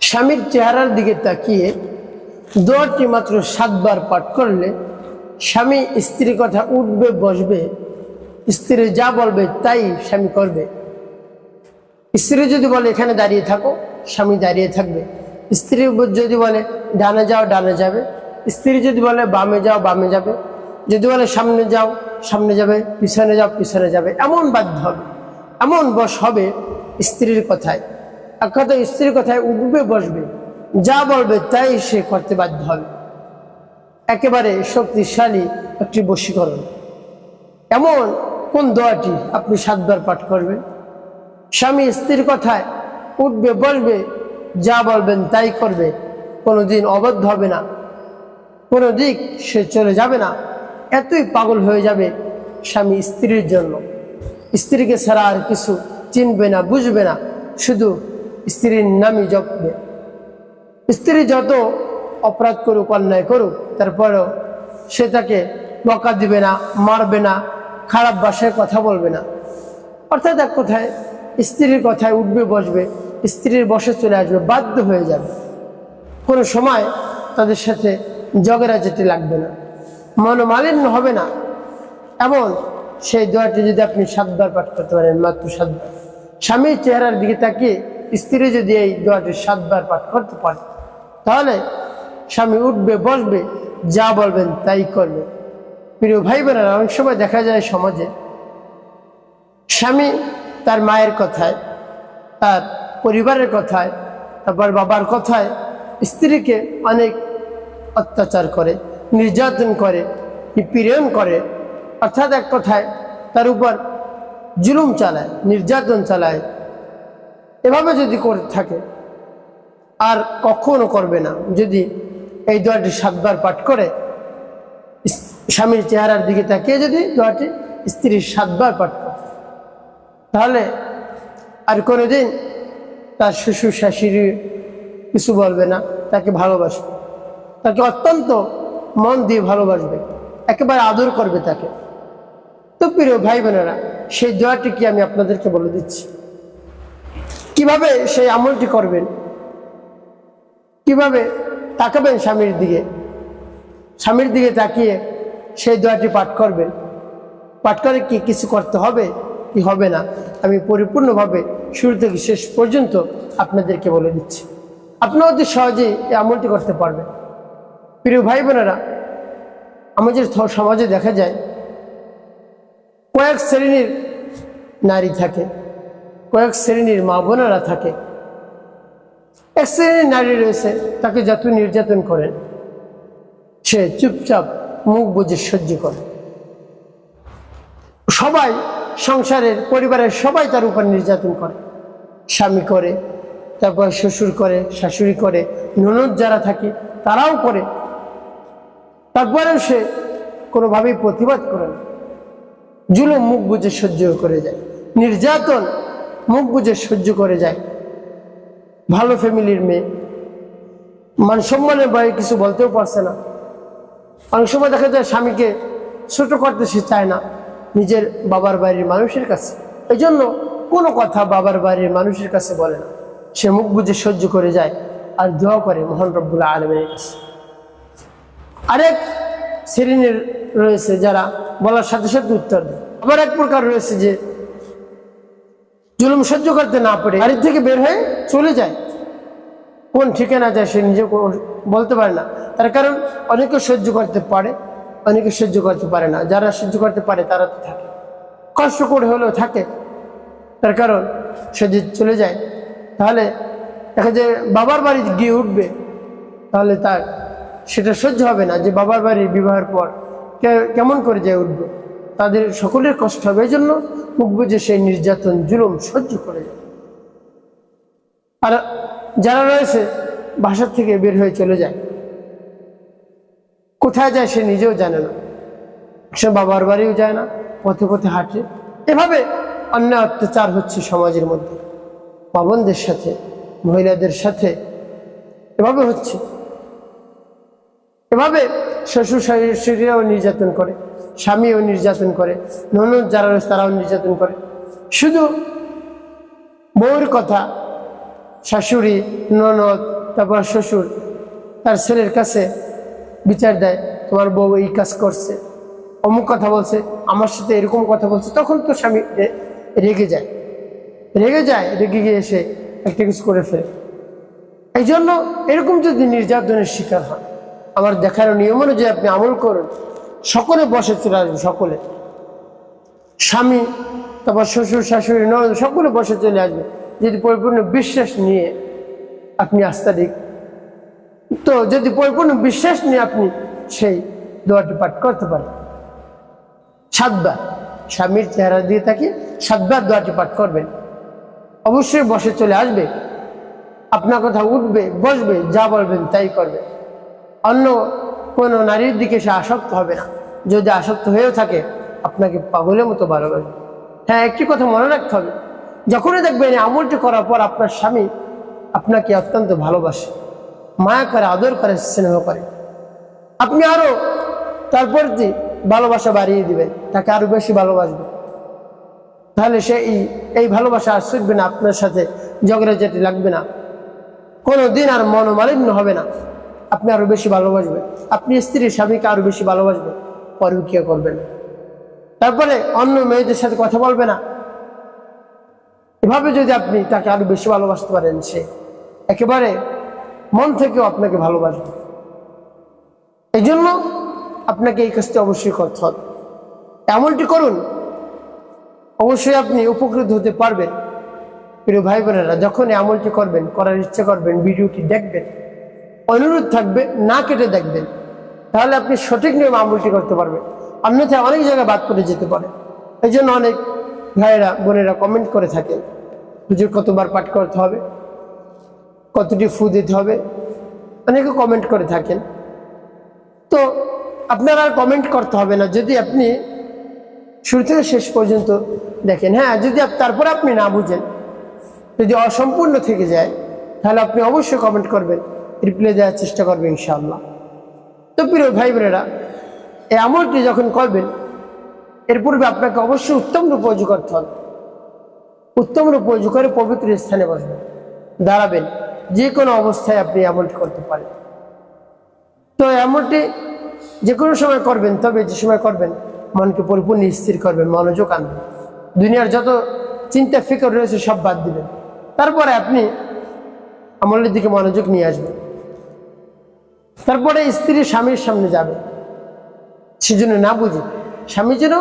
স্বামীর চেহারার দিকে তাকিয়ে দোয়াটি মাত্র সাতবার পাঠ করলে স্বামী স্ত্রীর কথা উঠবে, বসবে, স্ত্রী যা বলবে তাই স্বামী করবে। স্ত্রী যদি বলে, এখানে দাঁড়িয়ে থাকো, স্বামী দাঁড়িয়ে থাকবে। স্ত্রী যদি বলে, ডানে যাও, ডানে যাবে। স্ত্রী যদি বলে, বামে যাও, বামে যাবে। যদি বলে, সামনে যাও, সামনে যাবে। পিছনে যাও, পিছনে যাবে। এমন বাধ্য হবে। এমন বস হবে স্ত্রীর কথায়। এক স্ত্রীর কথায় উঠবে, বসবে। যা বলবে তাই সে করতে বাধ্য হবে। একেবারে শক্তিশালী একটি বশীকরণ। এমন কোন দোয়াটি আপনি সাতবার পাঠ করবেন? স্বামী স্ত্রীর কথায় উঠবে বসবে যা বলবেন তাই করবে কোনো দিন অবাধ্য হবে না। কোনো দিক সে চলে যাবে না। এতই পাগল হয়ে যাবে স্বামী স্ত্রীর জন্য। স্ত্রীকে ছাড়া আর কিছু চিনবে না, বুঝবে না। শুধু স্ত্রীর নামই জপবে। স্ত্রী যত অপরাধ করুক, অন্যায় করুক, তারপরেও সে তাকে বকা দিবে না, মারবে না, খারাপ বাসায় কথা বলবে না। অর্থাৎ এক কথায় স্ত্রীর কথায় উঠবে, বসবে, স্ত্রীর বসে চলে আসবে, বাধ্য হয়ে যাবে। কোনো সময় তাদের সাথে জগেরা যেতে লাগবে না, মনোমালিন্য হবে না। এমন সেই দোয়াটি যদি আপনি সাতবার পাঠ করতে পারেন, মাত্র সাতবার। স্বামীর চেহারার দিকে তাকিয়ে স্ত্রী যদি এই দোয়াটি সাতবার পাঠ করতে পারে, তাহলে স্বামী উঠবে, বসবে, যা বলবেন তাই করবে। প্রিয় ভাই বোনেরা অনেক সময় দেখা যায় সমাজে, স্বামী তার মায়ের কথায়, তার পরিবারের কথায়, তারপর বাবার কথায় স্ত্রীকে অনেক অত্যাচার করে, নির্যাতন করে নিপীড়ন করে, অর্থাৎ এক কথায় তার উপর জুলুম চালায়, নির্যাতন চালায় এভাবে যদি করে থাকে, আর কখনো করবে না। যদি এই দোয়াটি সাতবার পাঠ করে স্বামীর চেহারার দিকে তাকিয়ে যদি দোয়াটি স্ত্রীর সাতবার পাঠ করে, তাহলে আর কোনোদিন তার শ্বশুর শাশুড়ি কিছু বলবে না, তাকে ভালোবাসবে, তাকে অত্যন্ত মন দিয়ে ভালোবাসবে, একেবারে আদর করবে তাকে। তো প্রিয় ভাই বোনেরা সেই দোয়াটি কি আমি আপনাদেরকে বলে দিচ্ছি? কীভাবে সেই আমলটি করবেন? কীভাবে তাকাবেন স্বামীর দিকে? স্বামীর দিকে তাকিয়ে সেই দোয়াটি পাঠ করবেন। পাঠ করে কি কিছু করতে হবে কি হবে না? আমি পরিপূর্ণভাবে শুরু থেকে শেষ পর্যন্ত আপনাদেরকে বলে দিচ্ছি। আপনারা অতি সহজেই এই আমলটি করতে পারবেন। প্রিয় ভাই বোনেরা আমাদের সমাজে দেখা যায় কয়েক শ্রেণির নারী থাকে। কয়েক শ্রেণির মা বোনেরা থাকে। এক শ্রেণির নারী রয়েছে, তাকে যত নির্যাতন করেন সে চুপচাপ মুখ বুঝে সহ্য করে। সবাই সংসারের পরিবারের সবাই তার উপর নির্যাতন করে। স্বামী করে, তারপর শ্বশুর করে, শাশুড়ি করে, ননদ যারা থাকে, তারাও করে। তারপরেও সে কোনোভাবেই প্রতিবাদ করে না। জুলুম মুখ বুঝে সহ্য করে যায়। নির্যাতন মুখ বুঝে সহ্য করে যায়। ভালো ফ্যামিলির মেয়ে। মান সম্মানের বাইরে কিছু বলতেও পারছে না। অনেক সময় দেখা যায় স্বামীকে ছোট করতে সে চায় না নিজের বাবার বাড়ির মানুষের কাছে। এই জন্য কোনো কথা বাবার বাড়ির মানুষের কাছে বলে না। সে মুখ বুঝে সহ্য করে যায় আর দোয়া করে মোহন রব্বুল্লাহ আলমের কাছে। আরেক শ্রেণির রয়েছে যারা বলার সাথে সাথে উত্তর দেয়। আবার এক প্রকার রয়েছে যে জুলুম সহ্য করতে না পারে, বাড়ি থেকে বের হয়ে চলে যায়। কোন ঠিকানা যায় সে নিজে বলতে পারে না। তার কারণ অনেকে সহ্য করতে পারে, অনেকে সহ্য করতে পারে না। যারা সহ্য করতে পারে, তারা তো থাকে। কষ্ট করে হলেও থাকে। তার কারণ সে যদি চলে যায়, তাহলে দেখা যায় বাবার বাড়ি গিয়ে উঠবে। তাহলে তার, সেটা সহ্য হবে না যে বাবার বাড়ি বিবাহের পর কেমন করে যায় উঠবে। তাদের সকলের কষ্ট হবে এই জন্য মুখ বুঝে সেই নির্যাতন, জুলুম সহ্য করে। যায় আর যারা রয়েছে বাসার থেকে বের হয়ে চলে যায়। কোথায় যায় সে নিজেও জানে না। সে বাবার বাড়িও যায় না, পথে পথে হাঁটে। এভাবে অন্যায় অত্যাচার হচ্ছে সমাজের মধ্যে। পাবনদের সাথে, মহিলাদের সাথে এভাবে হচ্ছে। এভাবে শ্বশুর শাশুড়িরাও নির্যাতন করে। স্বামীও নির্যাতন করে, ননদ যারা রয়েছে তারাও নির্যাতন করে। শুধু বউয়ের কথা, শাশুড়ি, ননদ, তারপর শ্বশুর, তার ছেলের কাছে বিচার দেয়, তোমার বউ এই কাজ করছে। অমুক কথা বলছে, আমার সাথে এরকম কথা বলছে, তখন তো স্বামী রেগে যায়। রেগে যায়, রেগে গিয়ে এসে একটা কিছু করে ফেলে। এই জন্য এরকম যদি নির্যাতনের শিকার হয় আমার দেখার নিয়ম অনুযায়ী আপনি আমল করুন। সকলে বসে চলে আসবে সকলে। স্বামী, তারপর শ্বশুর, শাশুড়ি নয় সকলে বসে চলে আসবে। যদি পরিপূর্ণ বিশ্বাস নিয়ে আপনি আস্থা দিক তো যদি পরিপূর্ণ বিশ্বাস নিয়ে আপনি সেই দোয়াটি পাঠ করতে পারেন। সাতবার স্বামীর চেহারা দিয়ে থাকি, সাতবার দোয়াটি পাঠ করবেন। অবশ্যই বসে চলে আসবে। আপনার কথা উঠবে, বসবে, যা বলবেন তাই করবে। অন্য কোনো নারীর দিকে সে আসক্ত হবে না। যদি আসক্ত হয়েও থাকে, আপনাকে পাগলের মতো ভালোবাসবে। হ্যাঁ একটি কথা মনে রাখতে হবে। যখনই দেখবেন আমলটি করার পর আপনার স্বামী আপনাকে অত্যন্ত ভালোবাসে, মায়া করে, আদর করে, স্নেহ করে। আপনি আরও তারপর ভালোবাসা বাড়িয়ে দিবেন, তাকে আরও বেশি ভালোবাসবে তাহলে সে এই এই ভালোবাসা আর শিখবে না, আপনার সাথে ঝগড়াঝাটি লাগবে না। কোনো দিন আর মনোমালিন্য হবে না। আপনি আরও বেশি ভালোবাসবেন আপনি স্ত্রীর স্বামীকে আরও বেশি ভালোবাসবেন পরকিয়া করবেন তারপরে অন্য মেয়েদের সাথে কথা বলবে না। এভাবে যদি আপনি তাকে আরও বেশি ভালোবাসতে পারেন সে, একেবারে মন থেকেও আপনাকে ভালোবাসবে। এই জন্য আপনাকে এই কাজটি অবশ্যই করতে হবে। এমনটি করুন, অবশ্যই আপনি উপকৃত হতে পারবেন। প্রিয় ভাই বোনেরা যখন এই আমলটি করবেন, করার ইচ্ছা করবেন, ভিডিওটি দেখবেন। অনুরোধ থাকবে, না কেটে দেখবেন তাহলে আপনি সঠিক নিয়ম আমলটি করতে পারবেন। অন্যথায় অনেক জায়গায় বাদ করে যেতে পারে। এই জন্য অনেক ভাইয়েরা, বোনেরা কমেন্ট করে থাকেন হুজুর কতবার পাঠ করতে হবে, কতটি ফু দিতে হবে। অনেকে কমেন্ট করে থাকেন। তো আপনারা আর কমেন্ট করতে হবে না, যদি আপনি শুরু থেকে শেষ পর্যন্ত দেখেন। হ্যাঁ যদি তারপরে আপনি না বুঝেন, যদি অসম্পূর্ণ থেকে যায়, তাহলে আপনি অবশ্যই কমেন্ট করবেন। রিপ্লাই দেওয়ার চেষ্টা করবেন ইনশাআল্লাহ। তো প্রিয় ভাই বোনেরা, এই আমলটি যখন করবেন, এর পূর্বে আপনাকে অবশ্যই উত্তম রূপ উজু করতে হবে। উত্তম রূপ উজু করে পবিত্র স্থানে বসবেন, দাঁড়াবেন যে কোনো অবস্থায় আপনি আমলটি করতে পারেন। তো এই আমলটি যে কোনো সময় করবেন, তবে যে সময় করবেন, মনকে পরিপূর্ণ স্থির করবেন, মনোযোগ আনবেন। দুনিয়ার যত চিন্তা, ফিকর রয়েছে, সব বাদ দিবেন। তারপরে আপনি আমলের দিকে মনোযোগ নিয়ে আসবেন। তারপরে স্ত্রী স্বামীর সামনে যাবে। সেজন্য না বুঝে। স্বামী যেন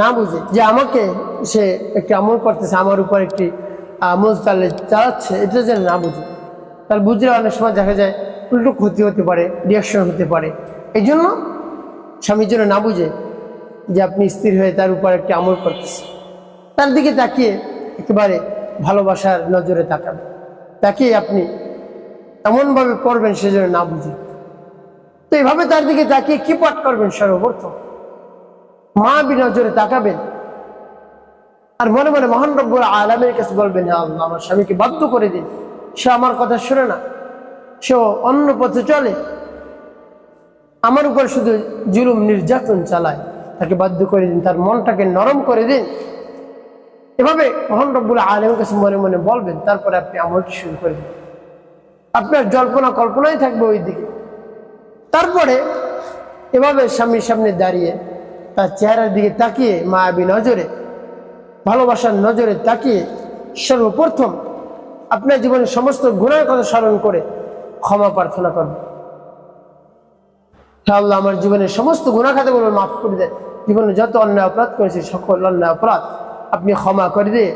না বুঝে যে আমাকে সে একটি আমল করতেছে, আমার উপর একটি আমল চালে চালাচ্ছে, এটা যেন না বুঝে। তার বুঝলে অনেক সময় দেখা যায় উল্টো ক্ষতি হতে পারে রিয়াকশন হতে পারে। এই জন্য স্বামীর জন্য না বুঝে যে আপনি স্থির হয়ে তার উপর একটি আমল করতেছে তার দিকে তাকিয়ে একেবারে ভালোবাসার নজরে তাকাবেন তাকিয়ে আপনি এমনভাবে করবেন সেজন্য না বুঝে। তো এভাবে তার দিকে তাকিয়ে কি পাঠ করবেন সর্বপ্রথম? মা বি নজরে তাকাবেন। আর মনে মনে মহান রব্বুল আলমের কাছে বলবেন আমার স্বামীকে বাধ্য করে দিন। সে আমার কথা শুনে না। সে অন্য পথে চলে। আমার উপর শুধু জুলুম নির্যাতন চালায়। তাকে বাধ্য করে দিন, তার মনটাকে নরম করে দিন। এভাবে মহান রব্বুল আলমের কাছে মনে মনে বলবেন, তারপরে আপনি আমলটি শুরু করে দিন। আপনার জল্পনা কল্পনাই থাকবে ওই দিকে। তারপরে এভাবে স্বামীর সামনে দাঁড়িয়ে তার চেহারার দিকে তাকিয়ে মায়াবী নজরে, ভালোবাসার নজরে তাকিয়ে সর্বপ্রথম আপনার জীবনের সমস্ত গুণের কথা স্মরণ করে ক্ষমা প্রার্থনা করবেন আল্লাহ, আমার জীবনের সমস্ত গুণা খাতাগুলো মাফ করে দেন। জীবনে যত অন্যায় অপরাধ করেছি, সকল অন্যায় অপরাধ আপনি ক্ষমা করে দিয়ে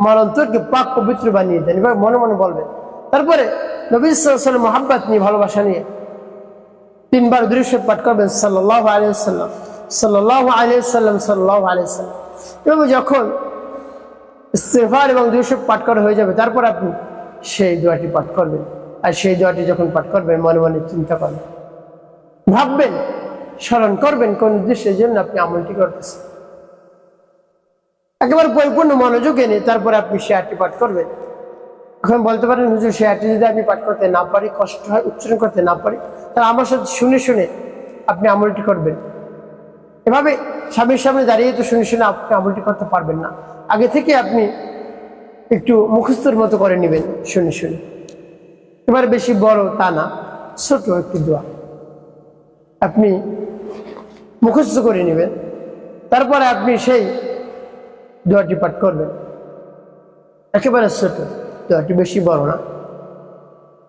আমার অন্তরকে পাক পবিত্র বানিয়ে দেন। এবার মনে মনে বলবেন, তারপরে নবী সাল্লাম মহাব্বাত নিয়ে, ভালোবাসা নিয়ে তিনবার দৃশ্য পাঠ করবেন সাল্লাহ আলিয়াল্লাম সাল্লাহ আলিয়াল্লাম সাল্লাহ আলিয়াল্লাম এবং যখন ইস্তেফার এবং দৃশ্য পাঠ করা হয়ে যাবে, তারপর আপনি সেই দোয়াটি পাঠ করবেন। আর সেই দোয়াটি যখন পাঠ করবেন, মনে মনে চিন্তা করবেন। ভাববেন, স্মরণ করবেন কোন উদ্দেশ্যের জন্য আপনি আমলটি করতেছেন। একেবারে পরিপূর্ণ মনোযোগ এনে তারপরে আপনি শেয়ারটি পাঠ করবেন। এখন বলতে পারেন, হুজুর শেয়ারটি যদি আমি পাঠ করতে না পারি, কষ্ট হয়, উচ্চারণ করতে না পারি, তাহলে আমার সাথে শুনে শুনে আপনি আমলটি করবেন। এভাবে স্বামীর সামনে দাঁড়িয়ে তো শুনে শুনে আপনি আমলটি করতে পারবেন না। আগে থেকে আপনি একটু মুখস্থর মতো করে নেবেন শুনে শুনে। এবার বেশি বড় তা না, ছোট একটি দোয়া। আপনি মুখস্থ করে নেবেন, তারপরে আপনি সেই দোয়াটি পাঠ করবেন। একেবারে ছোট। দোয়াটি বেশি বড় না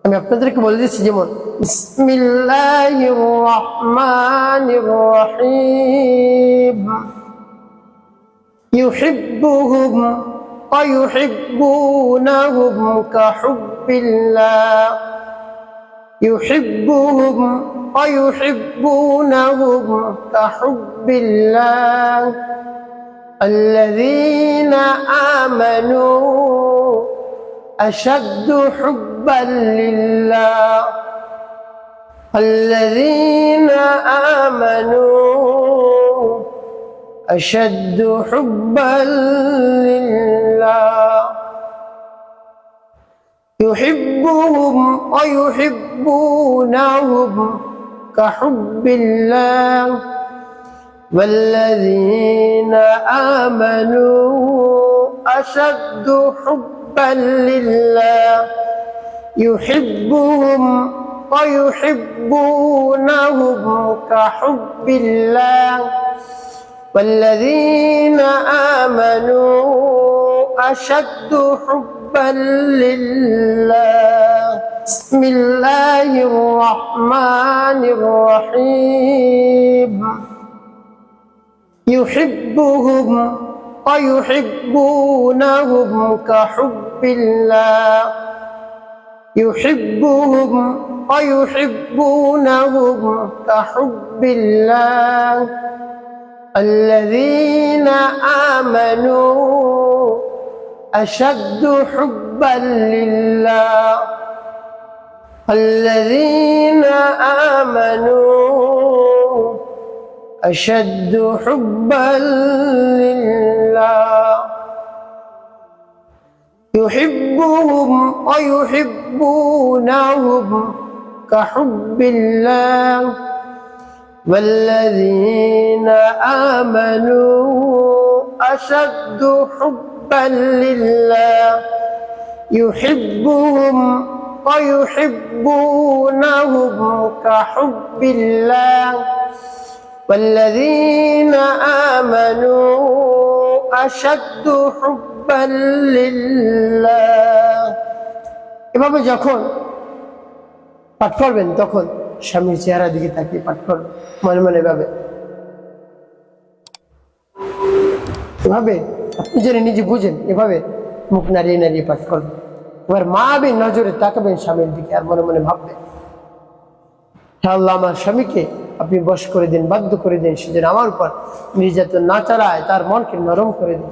আমি আপনাদেরকে বলে দিচ্ছি যেমন বিসমিল্লাহির রহমানির রহিম يحبهم ويحبونهم كحب الله يحبهم ويحبونهم كحب الله الذين آمنوا أشد حبا لله. الذين آمنوا أشد حبا لله. يحبهم ويحبونهم كحب الله. والذين آمنوا أشد حبا لله. يحبهم ويحبونهم كحب الله. والذين آمنوا أشد حبا لله. بسم الله الرحمن الرحيم. يحبهم ويحبونهم كحب الله. يحبهم ويحبونهم كحب الله. الذين آمنوا أشد حبا لله. الذين آمنوا أشد حبا لله. يحبهم ويحبونهم كحب الله. والذين آمنوا أشد حبا لله. يحبهم ويحبونهم كحب الله. والذين آمنوا أشد حبا لله এভাবে যখন পাঠ করবেন তখন স্বামীর চেহারা দিকে তাকিয়ে পাঠ করবেন মনে মনে ভাবে এভাবে আপনি যেন নিজে বুঝেন এভাবে মুখ নাড়িয়ে নাড়িয়ে পাঠ করবেন এবার মা আবে নজরে তাকাবেন স্বামীর দিকে আর মনে মনে ভাববেন হ্যাঁ আল্লাহ আমার স্বামীকে আপনি বশ করে দিন বাধ্য করে দিন সে যেন আমার উপর নির্যাতন না চালায় তার মনকে নরম করে দিন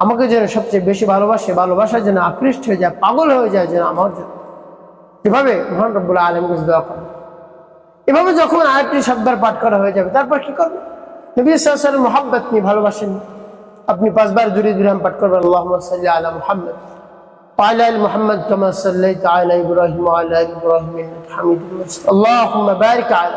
আমাকে যেন সবচেয়ে বেশি ভালোবাসে ভালোবাসার জন্য আকৃষ্ট হয়ে যায় পাগল হয়ে যায় যেন আমার জন্য এভাবে মহান রব্বুল আলমকে দোয়া করেন এভাবে যখন আরেকটি শব্দের পাঠ করা হয়ে যাবে তারপর কি করবে নবী সাল মোহাম্মত নিয়ে ভালোবাসেন আপনি পাঁচবার জুড়ে দুরাম পাঠ করবেন আল্লাহ সাল্লাহ আলা মোহাম্মদ وعلى ال محمد كما صليت على ابراهيم وعلى ال ابراهيم انك حميد مجيد اللهم بارك على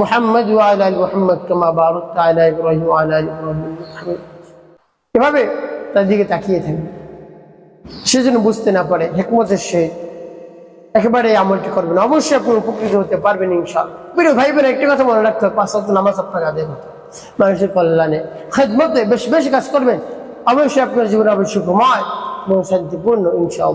মোহাম্মদ আল আল মোহাম্মদ কামা বারুক ইব্রাহিম আলা এভাবে তার দিকে তাকিয়ে থাকবে। সে যেন বুঝতে না পারে হেকমতের সে একেবারে আমলটি করবেন অবশ্যই আপনি উপকৃত হতে পারবেন ইনশা প্রিয় ভাই বোন একটি কথা মনে রাখতে হবে, পাঁচ নামাজ আপনার আদায় করতে মানুষের কল্যাণে খেদমতে বেশ, বেশি কাজ করবেন। অবশ্যই আপনার জীবন অবশ্যই ঘুমায় এবং শান্তিপূর্ণ ইনশাল